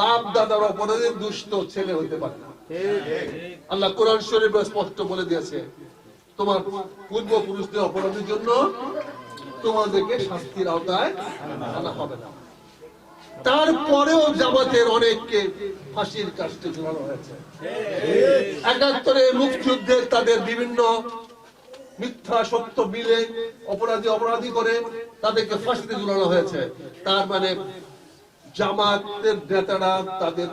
বাপ দাদার অপরাধের দুষ্ট ছেলে হতে পারে আল্লাহ কোরআন শরীফ স্পষ্ট বলে দিয়েছে, তোমার পূর্বপুরুষদের অপরাধের জন্য তোমাদেরকে শাস্তির আওতায় আনা হবে না। তারপরেও জামাতের অনেককে ফাঁসির কাস্টে ঝুলানো হয়েছে। একাত্তরে মুক্তিযুদ্ধের তাদের বিভিন্ন মিথ্যা সত্য মিলে অপরাধী অপরাধী করে তাদেরকে ফাঁসিতে ঝুলানো হয়েছে। তার মানে জামাতের নেতারা তাদের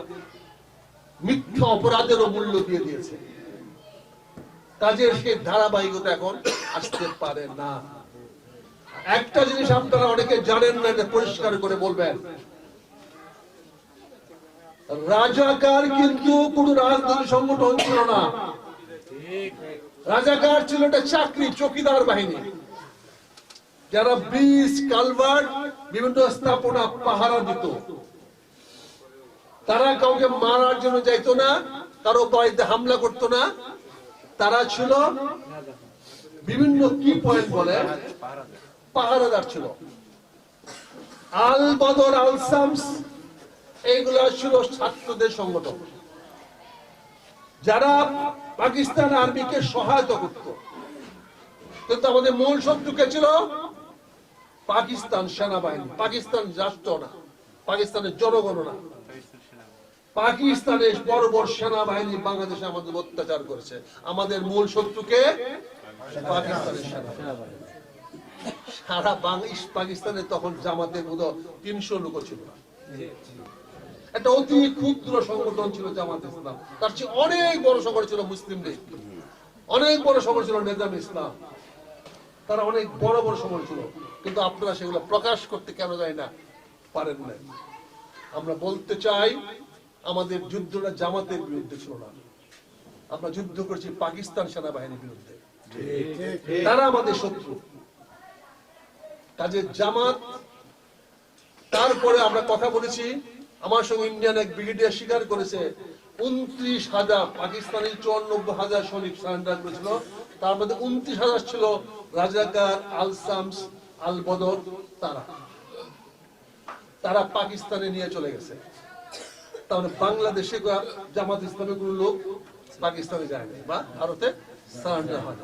মিথ্যা অপরাধেরও মূল্য দিয়ে দিয়েছে। কাজের সেই ধারাবাহিকতা এখন আসতে পারে না। একটা জিনিস আপনারা অনেকে জানেন না পরিষ্কার করে বলবেন। রাজাকার কিন্তু কোন রাজনৈতিক সংগঠন ছিল না। রাজাকার ছিল একটা চাকরি, চকিদার বাহিনী। যারা ব্রিজ, কালভার্ট, বিভিন্ন স্থাপনা, পাহারা দিত। তারা কাউকে মারার জন্য যাইতো না কারও বাড়িতে হামলা করতো না। তারা ছিল বিভিন্ন কি পয়েন্ট বলে? পাহারাদার ছিল। আল বদর আল শামস এইগুলা ছিল ছাত্রদের সংগঠন। যারা পাকিস্তান আর্মিকে সহায়তা করত। কিন্তু আমাদের মূল শত্রু কে ছিল? পাকিস্তান সেনাবাহিনী, পাকিস্তান রাষ্ট্র না, পাকিস্তানের জনগণ না। পাকিস্তানের বড় সেনাবাহিনী বাংলাদেশে আমাদের অত্যাচার করেছে। আমাদের মূল শত্রুকে পাকিস্তানের সেনাবাহিনী। সারা বাংলাদেশ পাকিস্তানে তখন জামাতের মতো তিনশো লোক ছিল একটা অতি ক্ষুদ্র সংগঠন ছিল জামাত ইসলাম। তার চেয়ে অনেক বড় সংগঠন ছিল মুসলিম লীগ অনেক বড় সংগঠন ছিল নেজাম ইসলাম। তারা অনেক বড় বড় সংগঠন ছিল। কিন্তু আপনারা সেগুলো প্রকাশ করতে কেন যায় না? পারেন না আমরা বলতে চাই, আমাদের যুদ্ধটা জামাতের বিরুদ্ধে ছিল না। আমরা যুদ্ধ করছি পাকিস্তান সেনাবাহিনীর বিরুদ্ধে। তারা আমাদের শত্রু। কাজে জামাত, তারপরে আমরা কথা বলেছি, আমার সঙ্গে ইন্ডিয়ান এক ব্রিগেডিয়ার স্বীকার করেছে। উনত্রিশ হাজার পাকিস্তানি চুয়ান্নব্বই হাজার সৈনিক সারেন্ডার করেছিল। তার মধ্যে উনত্রিশ হাজার ছিল রাজাকার আল সামস আল বদর, তারা। তারা পাকিস্তানে নিয়ে চলে গেছে। তাহলে বাংলাদেশে জামাত ইসলামের কোন লোক পাকিস্তানে যায়নি বা ভারতে সারেন্ডার হয়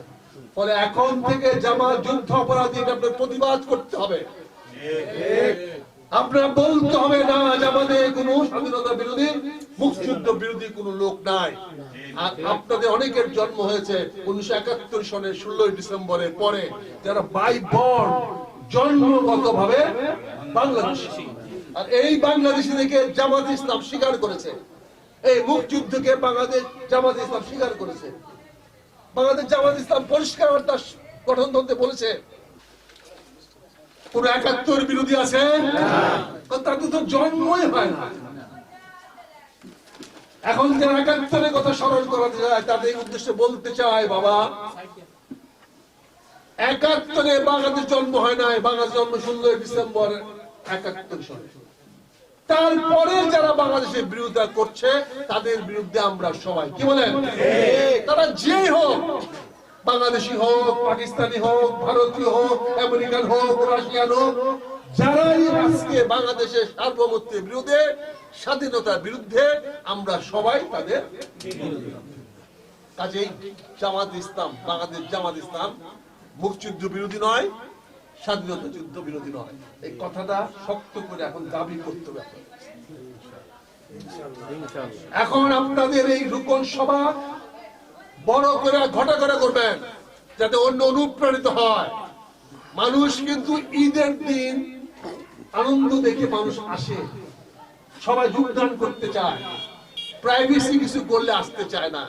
ফলে এখন থেকে জামাত যুদ্ধ অপরাধী আপনার প্রতিবাদ করতে হবে। আপনার বলতে হবে না আমাদের কোন স্বাধীনতা বিরোধী, মুক্তিযুদ্ধ বিরোধী কোন লোক নাই। আপনাদের অনেকের জন্ম হয়েছে উনিশশো একাত্তর সনের ষোলোই ডিসেম্বরের পরে, যারা বাই বর্ন জন্মগত ভাবে বাংলাদেশি। আর এই বাংলাদেশি থেকে জামাত ইসলাম স্বীকার করেছে। এই মুক্তিযুদ্ধকে বাংলাদেশ জামাত ইসলাম স্বীকার করেছে। বাংলাদেশ জামাত ইসলাম পরিষ্কার তার গঠনতন্ত্রে বলেছে কোন একাত্তর বিরোধী আছে। তাদের তো জন্মই হয় না। এখন যারা একাত্তরের কথা স্মরণ করাতে যায় তাদের উদ্দেশ্যে বলতে চায় বাবা একাত্তরে বাংলাদেশ জন্ম হয় নাই বাংলাদেশ জন্ম ষোলোই ডিসেম্বর একাত্তর সালে। তারপরে যারা বাংলাদেশের বিরোধিতা করছে তাদের বিরুদ্ধে আমরা সবাই কি বলেন? তারা যেই হোক বাংলাদেশি হোক পাকিস্তানি হোক ভারতীয় হোক আমেরিকান হোক রাশিয়ান হোক যারাই আজকে বাংলাদেশের সার্বভৌমত্বের বিরুদ্ধে স্বাধীনতার বিরুদ্ধে আমরা সবাই তাদের কাজেই জামাত ইসলাম বাংলাদেশ জামাত ইসলাম মুক্তিযুদ্ধ বিরোধী নয় স্বাধীনতা যুদ্ধ বিরোধী নয়। এই কথাটা শক্ত করে এখন দাবি করতে হবে এখন আপনাদের এই রুকন সভা বড় করে, ঘটা করে করবেন, যাতে অন্য অনুপ্রাণিত হয়। মানুষ কিন্তু ঈদের দিন আনন্দ দেখে মানুষ আসে। সবাই যোগদান করতে চায়। প্রাইভেসি কিছু করলে আসতে চায় না।